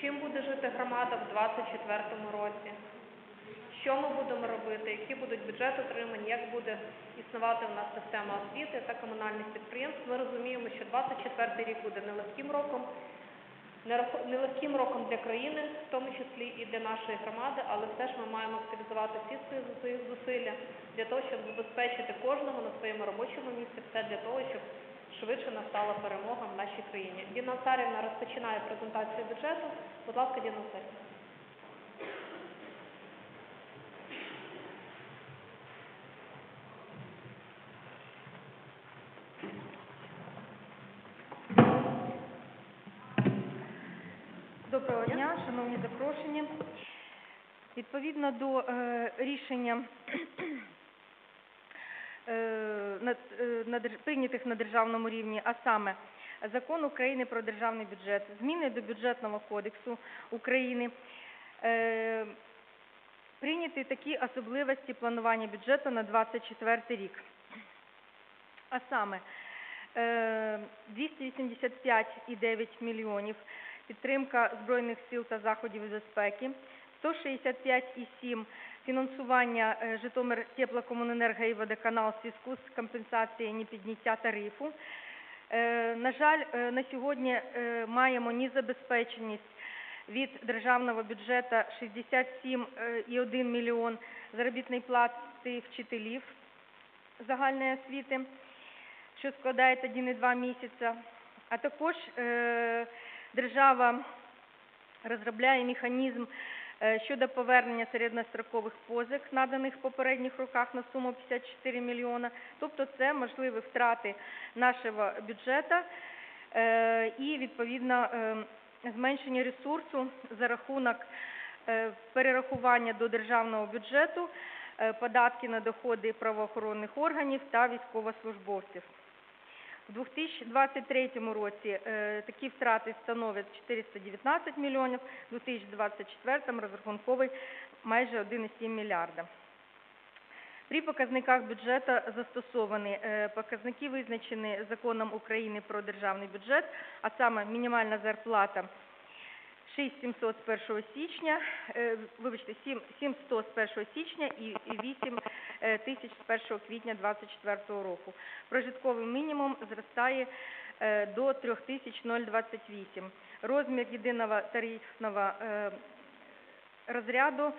чим буде жити громада в 2024 році, що ми будемо робити, які будуть бюджети отримані, як буде існувати у нас система освіти та комунальних підприємств. Ми розуміємо, що 2024 рік буде нелегким роком, нелегким роком для країни, в тому числі і для нашої громади, але все ж ми маємо активізувати всі свої зуси- зусилля для того, щоб забезпечити кожного на своєму робочому місці, все для того, щоб швидше настала перемога в нашій країні. Діна Царівна розпочинає презентацію бюджету. Будь ласка, Діна Царівна. Доброго дня, шановні запрошені. Відповідно до е, рішення е, на, е, на держ- прийнятих на державному рівні, а саме Закон України про державний бюджет, зміни до бюджетного кодексу України, е, прийняті такі особливості планування бюджету на 24 рік. А саме е, 285,9 мільйонів підтримка Збройних сил та заходів безпеки, 165,7 фінансування е, Житомир теплокомуненерго і водоканал в зв'язку з компенсацією непідняття тарифу. Е, На жаль, е, на сьогодні маємо незабезпеченість від державного бюджету 67,1 мільйон заробітної плати вчителів загальної освіти, що складає 1,2 місяця. А також держава розробляє механізм щодо повернення середньострокових позик, наданих в попередніх роках на суму 54 мільйона. Тобто це можливі втрати нашого бюджету е, і, відповідно, е, зменшення ресурсу за рахунок е, перерахування до державного бюджету е, податки на доходи правоохоронних органів та військовослужбовців. У 2023 році е, такі втрати становлять 419 мільйонів, у 2024 розрахунковий майже 1,7 мільярда. При показниках бюджету застосовані е, показники, визначені Законом України про державний бюджет, а саме мінімальна зарплата 6700 з 1 січня, е, вибачте, 7 7100 з 1 січня і і 8 е, тисяч з 1 квітня 2024 року. Прожитковий мінімум зростає е, до 3028. Розмір єдиного тарифного розряду,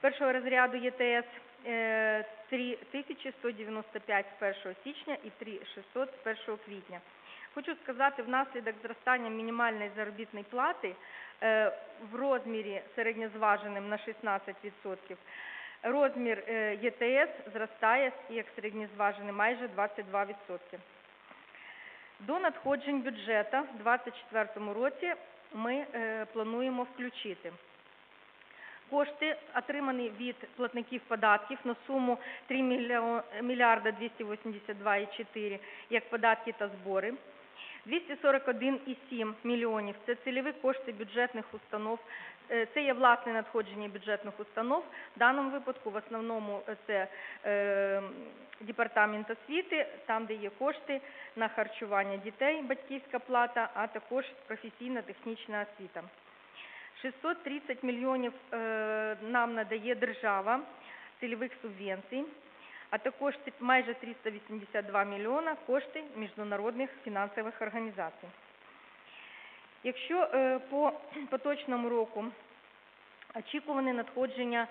першого розряду ЄТС е, 3195 з 1 січня і 3600 з 1 квітня. Хочу сказати, внаслідок зростання мінімальної заробітної плати е, в розмірі середньозваженим на 16%, розмір е, ЄТС зростає як середньозважений майже 22%. До надходжень бюджету в 2024 році ми е, плануємо включити кошти, отримані від платників податків на суму 3 мільйо- мільярда 282,4 як податки та збори. 241,7 мільйонів – це цільові кошти бюджетних установ, Е, це є власне надходження бюджетних установ. В даному випадку в основному е, це е, департамент освіти, там, де є кошти на харчування дітей, батьківська плата, а також професійно-технічна освіта. 630 мільйонів нам надає держава цільових субвенцій, а також майже 382 мільйона кошти міжнародних фінансових організацій. Якщо е, по поточному року очікуване надходження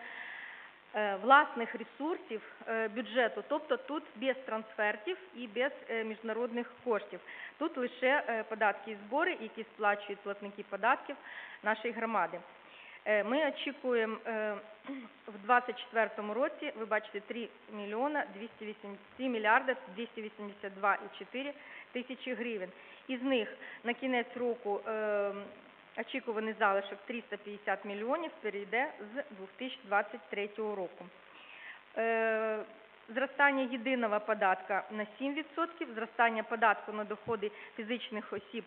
е, власних ресурсів е, бюджету, тобто тут без трансфертів і без міжнародних коштів. Тут лише податки і збори, які сплачують платники податків нашої громади. Е, Ми очікуємо е, в 2024 році, ви бачите, 3 мільйона 280 3 мільярда 282,4 тисячі гривень. Із них на кінець року е, очікуваний залишок 350 мільйонів перейде з 2023 року. Зростання єдиного податка на 7%, зростання податку на доходи фізичних осіб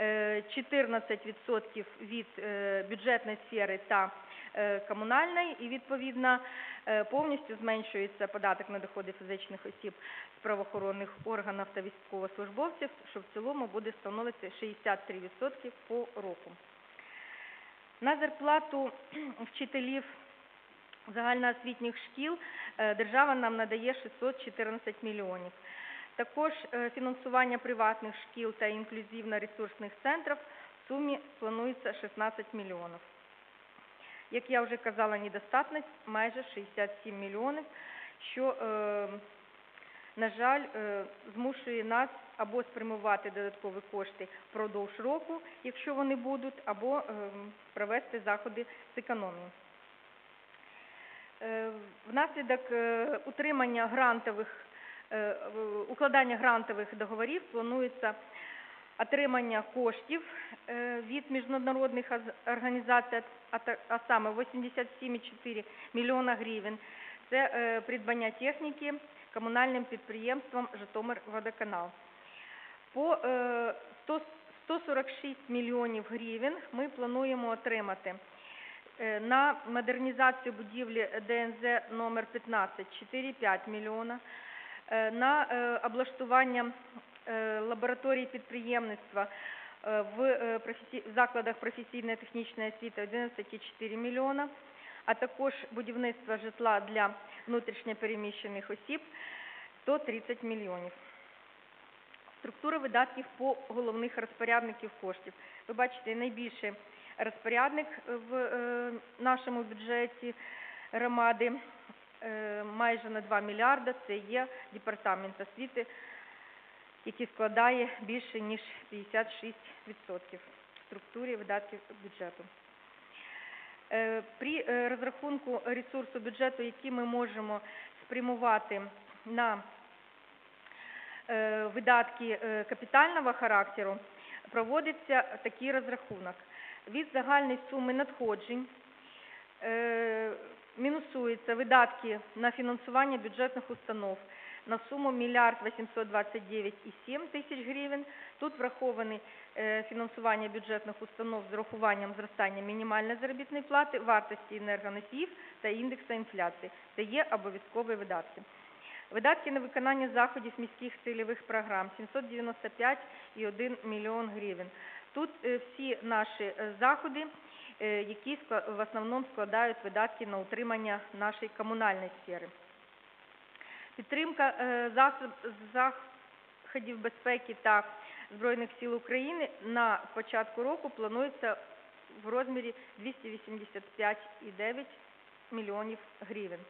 14% від е, бюджетної сфери та е, комунальної, і відповідно е, повністю зменшується податок на доходи фізичних осіб з правоохоронних органів та військовослужбовців, що в цілому буде становити 63% по року. На зарплату вчителів загальноосвітніх шкіл е, держава нам надає 614 мільйонів. Також е, фінансування приватних шкіл та інклюзивно-ресурсних центрів в сумі планується 16 мільйонів. Як я вже казала, недостатність майже 67 мільйонів, що, е, на жаль, е, змушує нас або спрямувати додаткові кошти впродовж року, якщо вони будуть, або провести заходи з економії. Внаслідок утримання грантових, укладання грантових договорів планується отримання коштів е, від міжнародних організацій, а саме 87,4 мільйона гривень. Це е, придбання техніки комунальним підприємством «Житомирводоканал». По е, 100 146 мільйонів гривень ми плануємо отримати е, на модернізацію будівлі ДНЗ номер 15 4,5 мільйона, е, на е, облаштування е, лабораторії підприємництва е, в е, закладах професійної технічної освіти 11,4 мільйона, а також будівництво житла для внутрішньопереміщених осіб 130 мільйонів. Структура видатків по головних розпорядників коштів. Ви бачите, найбільший розпорядник в е, нашому бюджеті громади е, майже на 2 мільярда. Це є департамент освіти, який складає більше ніж 56% в структурі видатків бюджету. Е, При е, розрахунку ресурсу бюджету, який ми можемо спрямувати на е, видатки е, капітального характеру, проводиться такий розрахунок. Від загальної суми надходжень е, мінусуються видатки на фінансування бюджетних установ на суму мільярд 829,7 тисяч гривень. Тут враховані е, фінансування бюджетних установ з урахуванням зростання мінімальної заробітної плати, вартості енергоносіїв та індексу інфляції. Це є обов'язкові видатки. Видатки на виконання заходів міських цільових програм 795,1 мільйон гривень. Тут е, всі наші е, заходи, які в основному складають видатки на утримання нашої комунальної сфери. Підтримка е, заходів безпеки та Збройних сил України на початку року планується в розмірі 285,9 мільйонів гривень.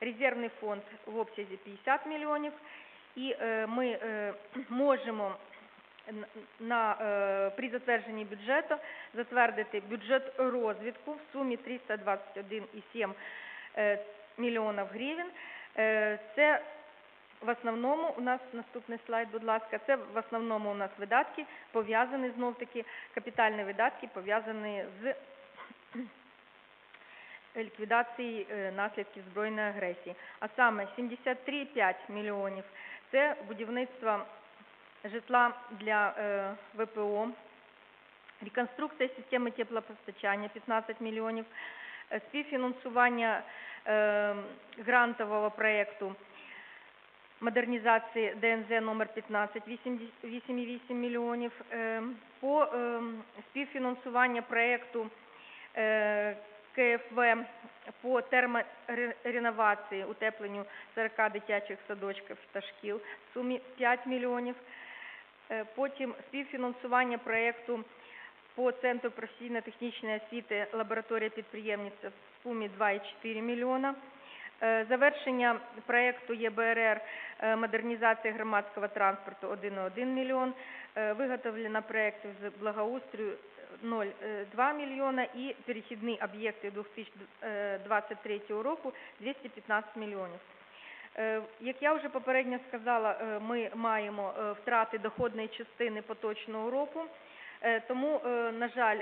Резервний фонд в обсязі 50 мільйонів, і е, ми е, можемо на, е, при затвердженні бюджету затвердити бюджет розвитку в сумі 321,7 е, мільйонів гривень. Е, Це в основному у нас наступний слайд, будь ласка. Це в основному у нас видатки пов'язані знов таки капітальні видатки пов'язані з ліквідації е, наслідків збройної агресії. А саме 73,5 мільйонів це будівництво житла для е, ВПО, реконструкція системи теплопостачання 15 мільйонів, е, співфінансування е, грантового проєкту модернізації ДНЗ номер 15 8,8 мільйонів, по співфінансування проєкту КФВ по термореновації, утепленню 40 дитячих садочків та шкіл в сумі 5 мільйонів. Е, Потім співфінансування проєкту по Центру професійно-технічної освіти лабораторія підприємництва в сумі 2,4 мільйона. Е, Завершення проєкту ЄБРР е, модернізація громадського транспорту 1,1 мільйон. Виготовлено проєктів з благоустрою 0,2 мільйона і перехідні об'єкти 2023 року 215 мільйонів. Е, Як я вже попередньо сказала, е, ми маємо е, втрати доходної частини поточного року, тому, на жаль,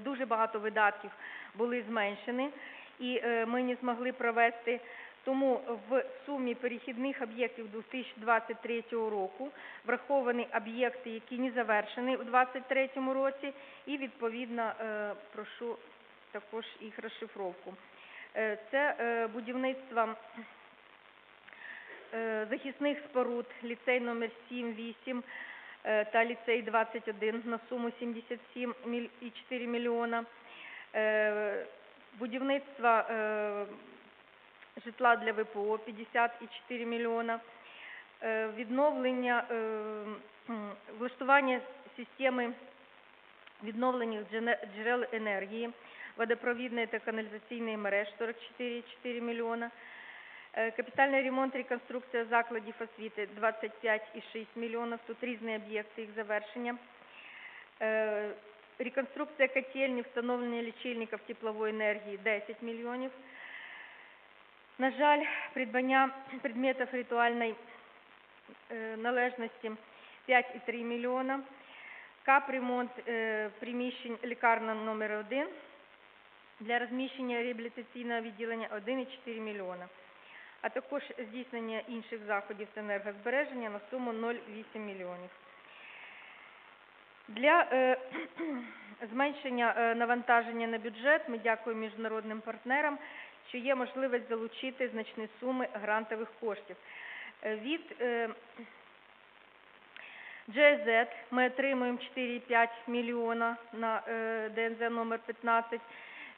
дуже багато видатків були зменшені, і ми не змогли провести. Тому в сумі перехідних об'єктів 2023 року враховані об'єкти, які не завершені у 2023 році, і відповідно прошу також їх розшифровку. Е, Це е, будівництво е, захисних споруд, ліцей номер 7-8, е, та ліцей 21 на суму 77,4 мільйона. Будівництво житла для ВПО 50,4 мільйона. Відновлення, влаштування системи відновлених джерел енергії, водопровідної та каналізаційної мереж 44,4 мільйона. Е, Капітальний ремонт, реконструкція закладів освіти 25,6 мільйонів. Тут різні об'єкти їх завершення. Е, Реконструкція котельні, встановлення лічильників теплової енергії 10 мільйонів. На жаль, придбання предметів ритуальної е, належності 5,3 мільйона. Капремонт приміщень лікарна номер 1 для розміщення реабілітаційного відділення 1,4 мільйона, а також здійснення інших заходів з енергозбереження на суму 0,8 мільйонів. Для е, зменшення е, навантаження на бюджет ми дякуємо міжнародним партнерам, що є можливість залучити значні суми грантових коштів. Е, Від GIZ ми отримуємо 4,5 мільйона на ДНЗ номер 15.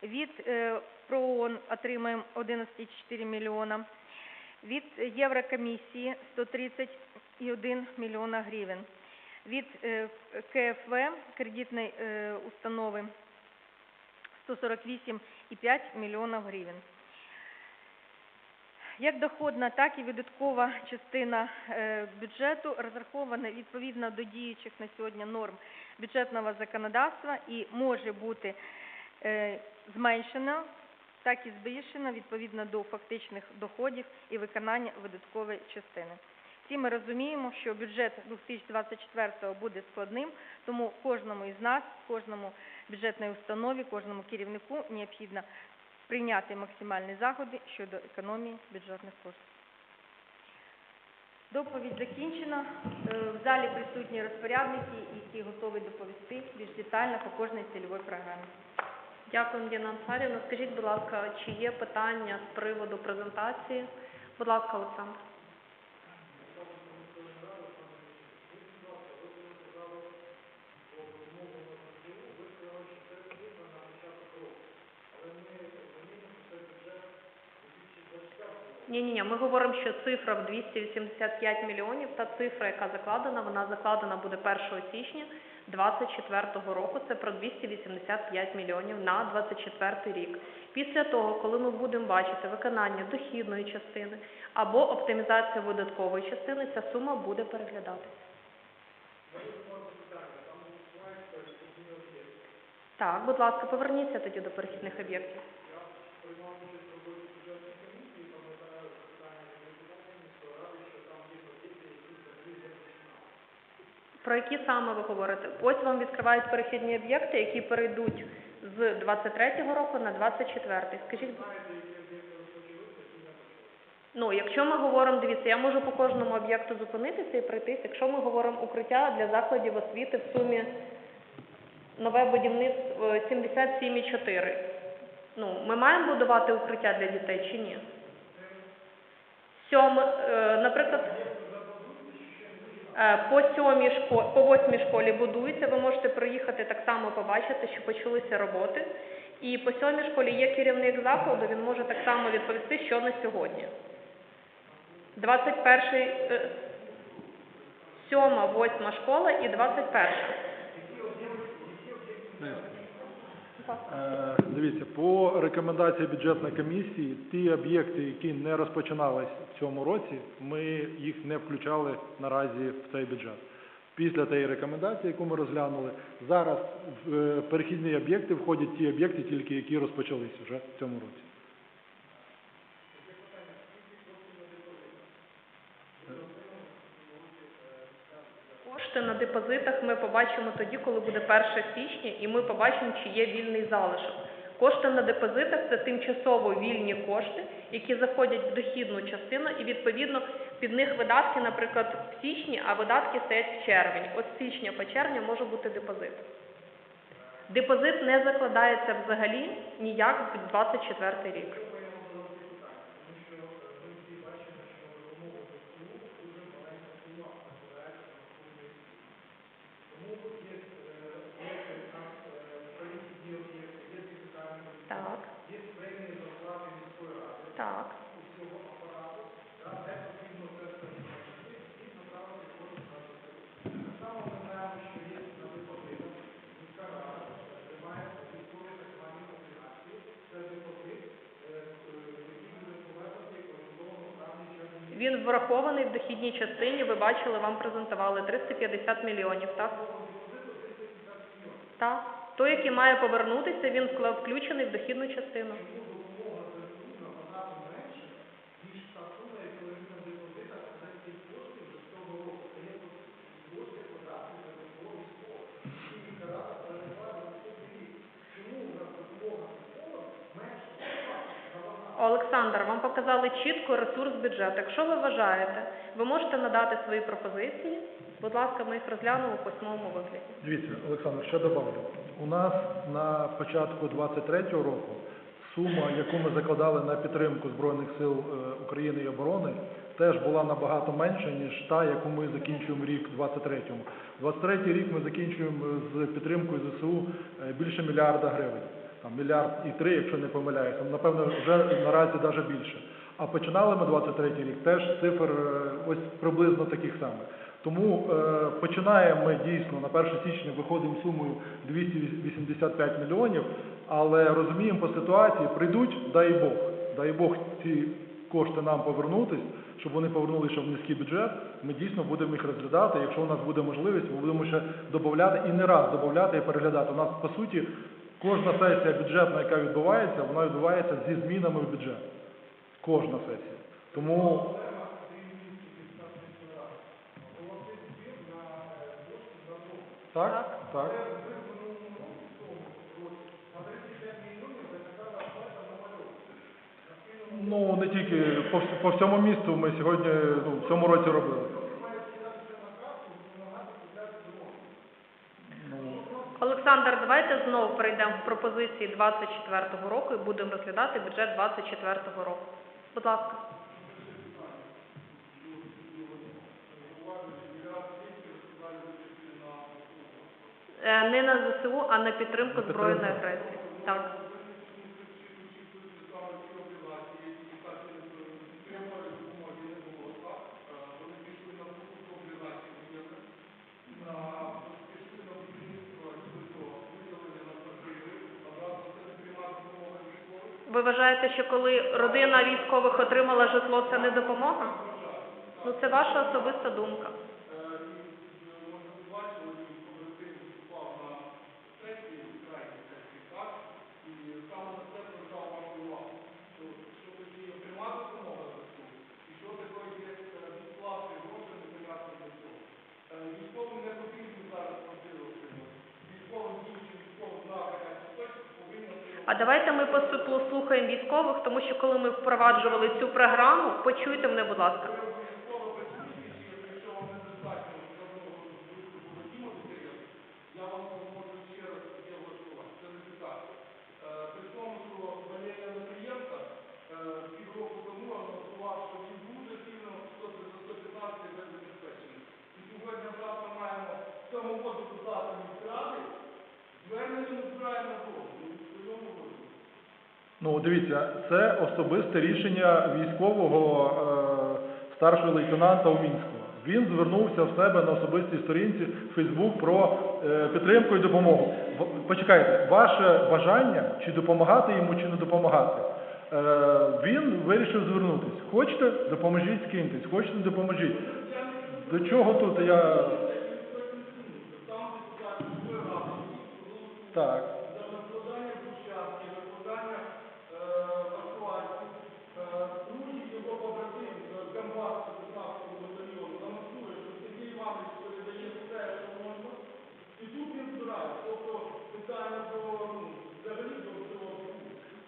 Від е, ПРООН отримаємо 11,4 мільйона. Від Єврокомісії 130,1 мільйона гривень. Від е, КФВ, кредитної е, установи, 148,5 мільйона гривень. Як доходна, так і видаткова частина бюджету розрахована відповідно до діючих на сьогодні норм бюджетного законодавства і може бути зменшена, так і збільшена відповідно до фактичних доходів і виконання видаткової частини. Всі ми розуміємо, що бюджет 2024 буде складним, тому кожному із нас, кожному бюджетній установі, кожному керівнику необхідно прийняти максимальні заходи щодо економії бюджетних коштів. Доповідь закінчена. Е, В залі присутні розпорядники, які готові доповісти більш детально по кожній цільовій програмі. Дякую, Діна Ансарівна. Скажіть, будь ласка, чи є питання з приводу презентації? Будь ласка, Олександр. Ні, ні, ні. Ми говоримо, що цифра в 285 мільйонів, та цифра, яка закладена, вона закладена буде 1 січня 2024 року. Це про 285 мільйонів на 2024 рік. Після того, коли ми будемо бачити виконання дохідної частини або оптимізація видаткової частини, ця сума буде переглядатися. Так, будь ласка, поверніться тоді до перехідних об'єктів. Про які саме ви говорите? Ось вам відкривають перехідні об'єкти, які перейдуть з 23-го року на 24-й. Скажіть, ну, якщо ми говоримо, дивіться, я можу по кожному об'єкту зупинитися і пройтись. Якщо ми говоримо укриття для закладів освіти в сумі нове будівництво е, 77,4. Ну, ми маємо будувати укриття для дітей чи ні? Сьоме, е, наприклад, Е, По сьомій школі, по восьмій школі будується. Ви можете приїхати так само побачити, що почалися роботи. І по сьомій школі є керівник закладу, він може так само відповісти, що на сьогодні. 21-й, е, сьома, восьма школа і 21-ша. Е, Дивіться, по рекомендації бюджетної комісії, ті об'єкти, які не розпочинались в цьому році, ми їх не включали наразі в цей бюджет. Після тієї рекомендації, яку ми розглянули, зараз в е, перехідні об'єкти входять ті об'єкти, тільки які розпочались вже в цьому році. Кошти на депозитах ми побачимо тоді, коли буде 1 січня, і ми побачимо, чи є вільний залишок. Кошти на депозитах це тимчасово вільні кошти, які заходять в дохідну частину, і відповідно під них видатки, наприклад, в січні, а видатки стоять в червні. От з січня по червня може бути депозит. Депозит не закладається взагалі ніяк в 24 рік. Так. Він врахований в дохідній частині, ви бачили, вам презентували 350 мільйонів, так? Так. Той, який має повернутися, він включений в дохідну частину. Показали чітко ресурс бюджету. Якщо ви вважаєте, ви можете надати свої пропозиції. Будь ласка, ми їх розглянемо у письмовому вигляді. Дивіться, Олександр, ще добавлю. У нас на початку 23-го року сума, яку ми закладали на підтримку Збройних сил е, України і оборони, теж була набагато менша, ніж та, яку ми закінчуємо рік в 23-му. 23-й рік ми закінчуємо з підтримкою ЗСУ е, більше мільярда гривень. Там мільярд і три, якщо не помиляюся. Напевно, вже наразі навіть більше. А починали ми 23-й рік теж цифр е, ось приблизно таких самих. Тому е, починаємо ми дійсно на 1 січня виходимо сумою 285 мільйонів, але розуміємо по ситуації, прийдуть, дай Бог, дай Бог ці кошти нам повернутись, щоб вони повернулися в низький бюджет. Ми дійсно будемо їх розглядати. Якщо у нас буде можливість, ми будемо ще додати і не раз додати і переглядати. У нас по суті кожна сесія бюджетна, яка відбувається, вона відбувається зі змінами в бюджет. Кожна сесія. Тому так, так. Ну, не тільки по, по всьому місту ми сьогодні ну, в цьому році робили. Ну, Олександр, давайте знову перейдемо в пропозиції 24-го року і будемо розглядати бюджет 24-го року. Будь ласка. Е, Не на ЗСУ, а на підтримку збройної агресії. Так. Ви вважаєте, що коли родина військових отримала житло, це не допомога? Ну, це ваша особиста думка. А давайте ми посу- послухаємо військових, тому що коли ми впроваджували цю програму, почуйте мене, будь ласка. Ну, дивіться, це особисте рішення військового е, старшого лейтенанта Умінського. Він звернувся в себе на особистій сторінці в Фейсбук про е, підтримку і допомогу. Почекайте, ваше бажання чи допомагати йому, чи не допомагати. Е, він вирішив звернутися. Хочете, допоможіть, скиньтесь, хочете, допоможіть. До чого тут я. Так.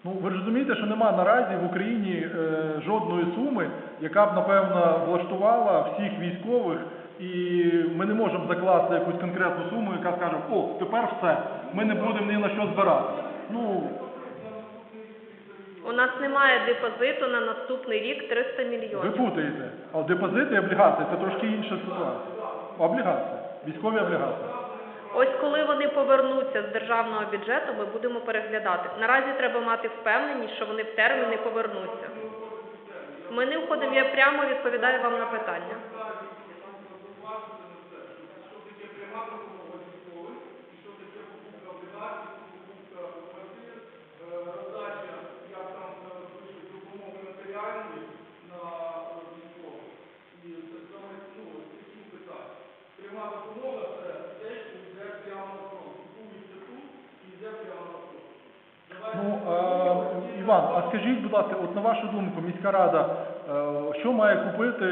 Ну, ви розумієте, що нема наразі в Україні е, жодної суми, яка б, напевно, влаштувала всіх військових, і ми не можемо закласти якусь конкретну суму, яка скаже, о, тепер все, ми не будемо ні на що збирати. Ну, У нас немає депозиту на наступний рік 300 ви мільйонів. путаєте. А депозити і облігації це трошки інша ситуація. Облігації, військові облігації. Ось коли вони повернуться з державного бюджету, ми будемо переглядати. Наразі треба мати впевненість, що вони в терміни повернуться. Ми не входимо, я прямо відповідаю вам на питання. Ну, е, Іван, а скажіть, будь ласка, от на вашу думку, міська рада, е, що має купити,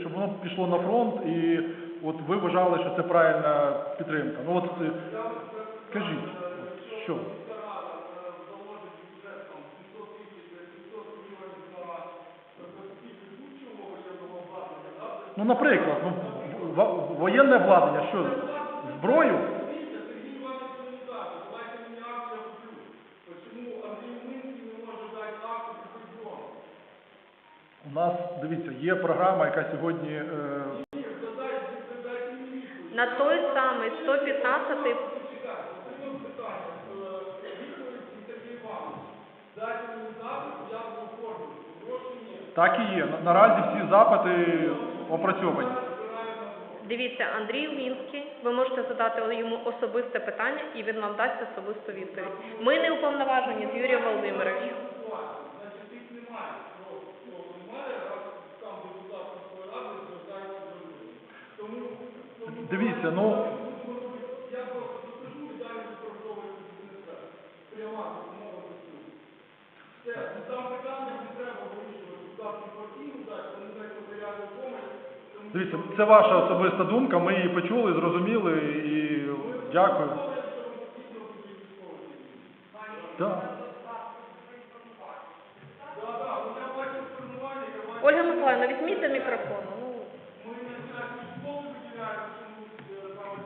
щоб воно пішло на фронт, і от ви вважали, що це правильна підтримка? Ну от е, скажіть, що? Ну, наприклад, ну, воєнне обладнання, що? Зброю? У нас, дивіться, є програма, яка сьогодні е, На той самий 115-й... так і є. Наразі всі запити опрацьовані. Дивіться, Андрій Лінський, ви можете задати йому особисте питання, і він вам дасть особисту відповідь. Ми не уповноважені з Юрієм Володимировичем. Дивіться, ну дивіться, це ваша особиста думка. Ми її почули, зрозуміли і дякую. Ольга Миколаївна, візьміть до мікрофону. Ну.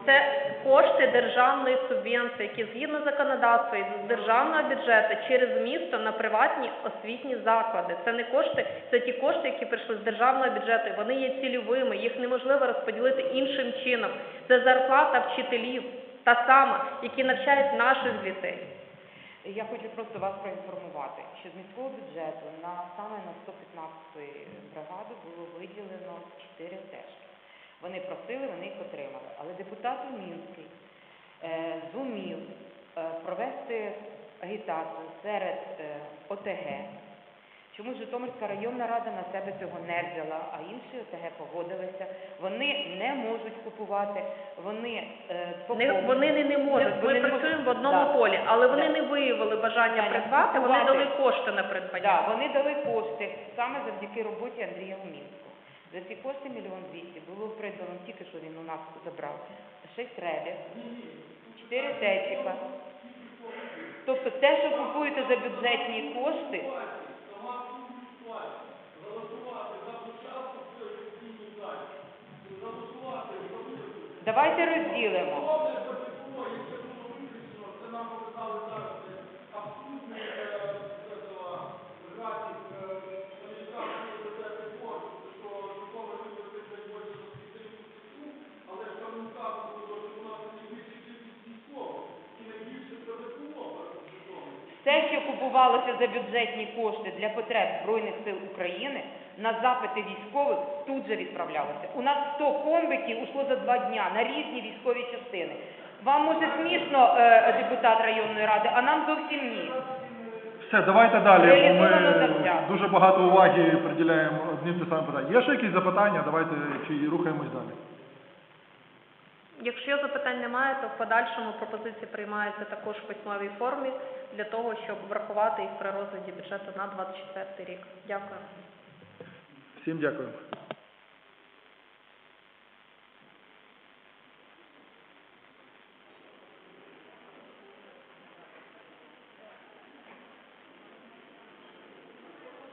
Це кошти державної субвенції, які згідно законодавства йдуть з державного бюджету через місто на приватні освітні заклади. Це не кошти, це ті кошти, які прийшли з державного бюджету. Вони є цільовими, їх неможливо розподілити іншим чином. Це зарплата вчителів, та сама, які навчають наших дітей. Я хочу просто вас проінформувати, що з міського бюджету на саме на 115 бригаду було виділено 4 тежки. Вони просили, вони їх отримали. Але депутат Мінський е, зумів е, провести агітацію серед е, ОТГ. Чому Житомирська районна рада на себе цього не взяла, а інші ОТГ погодилися. Вони не можуть купувати, вони е, Не, вони не, не можуть. вони Ми не працюємо в можуть. одному Да. полі, але вони Да. не виявили бажання Бажання придбати, вони купувати. дали кошти на придбання. Да, вони дали кошти саме завдяки роботі Андрія Гумінського. За ці кошти мільйон двісті було придбано тільки що він у нас забрав. Шість ребів, чотири течика. Тобто те, що купуєте за бюджетні кошти, давайте розділимо. Все, що купувалося за бюджетні кошти для потреб Збройних сил України, на запити військових тут же відправлялося. У нас 100 комбиків ушло за два дня на різні військові частини. Вам може смішно, е, депутат районної ради, а нам зовсім ні. Все, давайте далі, бо ми дуже багато уваги приділяємо одним тим самим питанням. Є ще якісь запитання? Давайте чи рухаємось далі. Якщо запитань немає, то в подальшому пропозиції приймаються також в письмовій формі для того, щоб врахувати їх при розгляді бюджету на 24 рік. Дякую. Всім дякую.